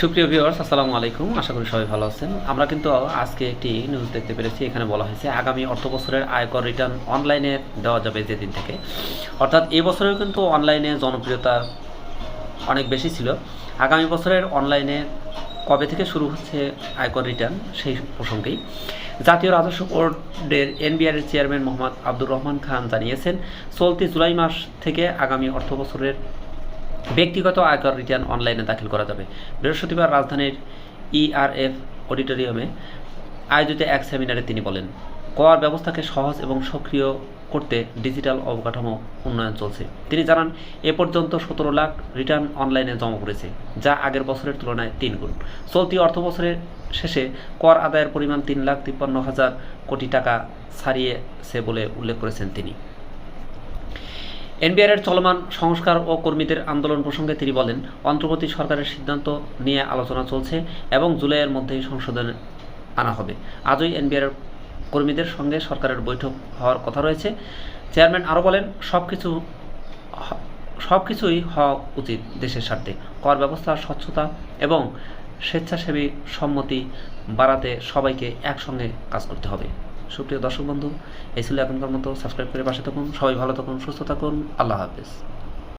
সুপ্রিয় ভিউয়ার্স আসসালামু আলাইকুম। আশা করি সবাই ভালো আছেন। আমরা কিন্তু আজকে একটি নিউজ দেখতে পেরেছি। এখানে বলা হয়েছে, আগামী অর্থ বছরের আয়কর রিটার্ন অনলাইনে দেওয়া যাবে যেদিন থেকে। অর্থাৎ এই বছরেও কিন্তু অনলাইনে জনপ্রিয়তা অনেক বেশি ছিল। আগামী বছরের অনলাইনে কবে থেকে শুরু হচ্ছে আয়কর রিটার্ন সেই প্রসঙ্গেই। জাতীয় রাজস্ব বোর্ডের এনবিআর এর চেয়ারম্যান মোহাম্মদ আব্দুর রহমান খান জানিয়েছেন, চলতি জুলাই মাস থেকে আগামী অর্থ বছরের ব্যক্তিগত আয়কর রিটার্ন অনলাইনে দাখিল করা যাবে। বৃহস্পতিবার রাজধানীর ইআরএফ অডিটোরিয়ামে আয়োজিত এক সেমিনারে তিনি বলেন, কর ব্যবস্থাকে সহজ এবং সক্রিয় করতে ডিজিটাল অবকাঠামো উন্নয়ন চলছে। তিনি জানান, এ পর্যন্ত সতেরো লাখ রিটার্ন অনলাইনে জমা পড়েছে, যা আগের বছরের তুলনায় তিন গুণ। চলতি অর্থ বছরের শেষে কর আদায়ের পরিমাণ তিন লাখ তিপ্পান্ন হাজার কোটি টাকা ছাড়িয়েছে বলে উল্লেখ করেছেন তিনি। এনবিআর এর চলমান সংস্কার ও কর্মীদের আন্দোলন প্রসঙ্গে তিনি বলেন, অন্তর্বর্তী সরকারের সিদ্ধান্ত নিয়ে আলোচনা চলছে এবং জুলাইয়ের মধ্যেই সংশোধনে আনা হবে। আজই এনবিআর এর কর্মীদের সঙ্গে সরকারের বৈঠক হওয়ার কথা রয়েছে। চেয়ারম্যান আরও বলেন সব কিছু সব কিছুই হওয়া উচিত দেশের স্বার্থে। কর ব্যবস্থা, স্বচ্ছতা এবং স্বেচ্ছাসেবী সম্মতি বাড়াতে সবাইকে একসঙ্গে কাজ করতে হবে। সুপ্রিয় দর্শক বন্ধু, এই ছিল এখনকার মতো। সাবস্ক্রাইব করে পাশে থাকুন। সবাই ভালো থাকুন, সুস্থ থাকুন। আল্লাহ হাফেজ।